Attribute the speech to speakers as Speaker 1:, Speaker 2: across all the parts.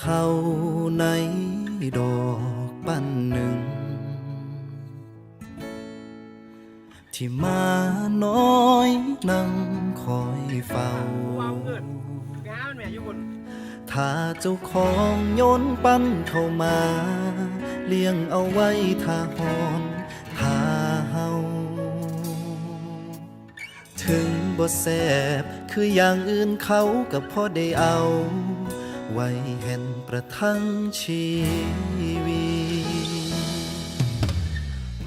Speaker 1: เขาในดอกปั้นหนึ่ง ที่มาน้อยนั่งคอยเฝ้า ถ้าเจ้าของโยนปั้นเข้ามา เลี้ยงเอาไว้ท่าหอนท่าเฮาถึงบ่แสบคืออย่างอื่นเขากับพ่อได้เอา ไว้เห็นประทังชีวี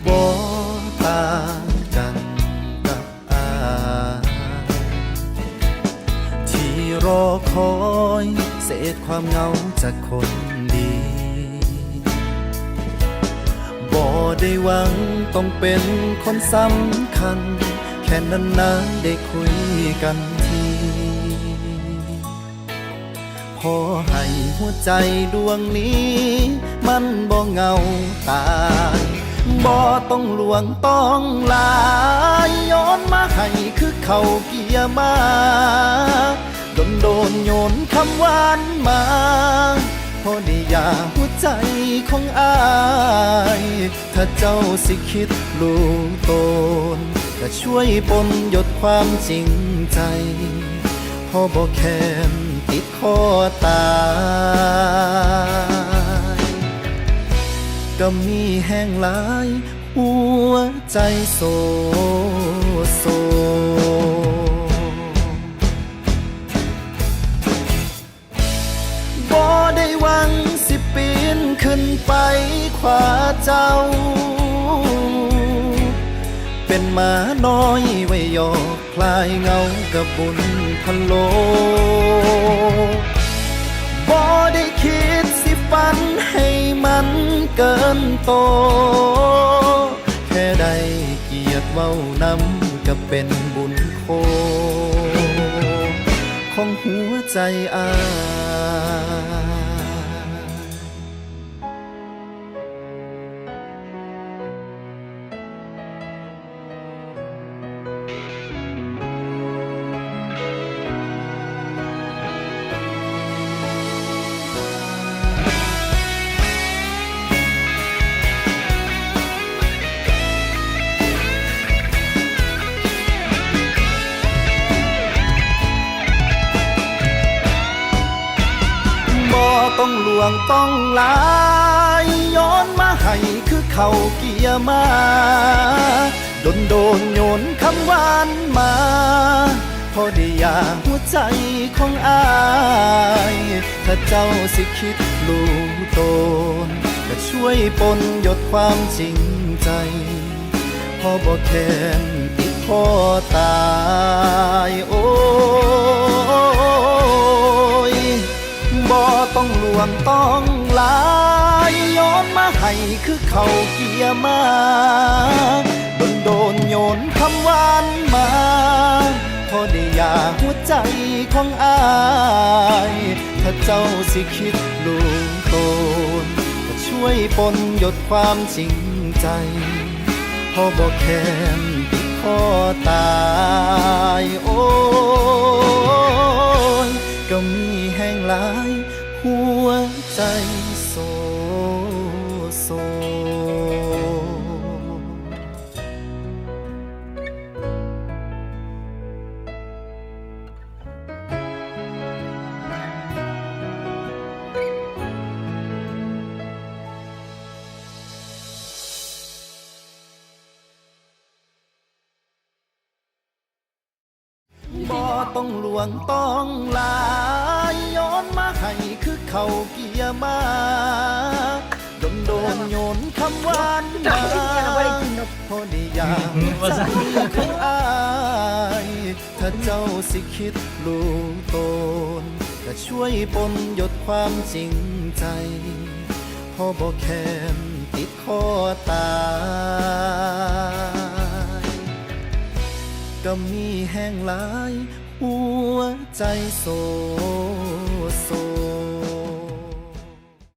Speaker 1: บ่ต่างกันกับอายที่รอคอยเศษความเหงาจากคนดีบ่ได้หวังต้องเป็นคนสำคัญ แค่นั้นนะได้คุยกัน ทีพอให้หัวใจดวงนี้ มันบ่เงาตายบ่ต้องลวงต้องลายย้อนมาให้คือเขาเกียร์มาโดนโดนโยนคำหวานมาพอได้อยาหัวใจของอาย ถ้าเจ้าสิคิดลูกตนก็ช่วยปนหยดความจริงใจ พอบอกแค้น ติดคอตายก็มีแห้งหลายหัวใจโซโซบ่ได้หวังสิปีนขึ้นไปขวาเจ้า เป็นหมาน้อยไว้ยอก ลายเงากับบุญพะโลบ่ได้คิดสิฝันให้มันเกินโต แค่ได้เกียรติเว้านำก็เป็นบุญโค ของหัวใจอาย วงต้องลายย้อนมาให้คือเขาเกียมาโดนโดนโยนคำหวานมา พอได้อยากหัวใจของอายถ้าเจ้าสิคิดลูกโตนก็ช่วยปนหยดความจริงใจ พอบอกแค้นติดคอตายโอ้ คือเขาเกียร์มาโดนโดนโยนคำหวานมาพอได้ยาหัวใจของอาย ถ้าเจ้าสิคิดลูกโตนก็ช่วยปนหยดความจริงใจ พอบอกแค้นติดคอตา ต้องลวงต้องลายย้อนมาให้คือเขาเกียมาโดนโดนโยนคำหวานมาพอด้อยากใจของอายถ้าเจ้าสิคิดลูกตนก็ช่วยปนหยดความจริงใจ พอบอกแค้นติดคอตายก็มีแห้งหลาย 我在วใ